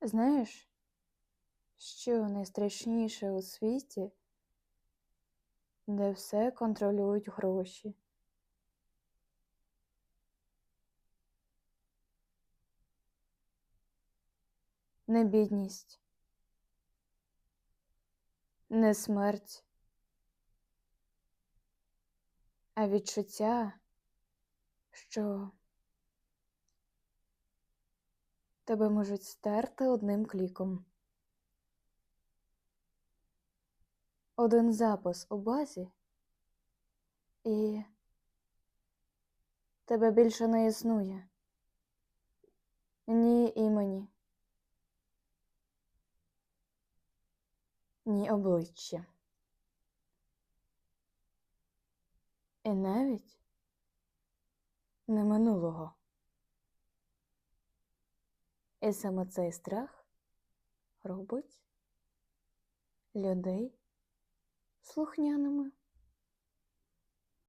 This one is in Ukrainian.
Знаєш, що найстрашніше у світі, де все контролюють гроші? Не бідність, не смерть, а відчуття, що тебе можуть стерти одним кліком. Один запис у базі, і тебе більше не існує. Ні імені, ні обличчя. І навіть не минулого. І саме цей страх робить людей слухняними.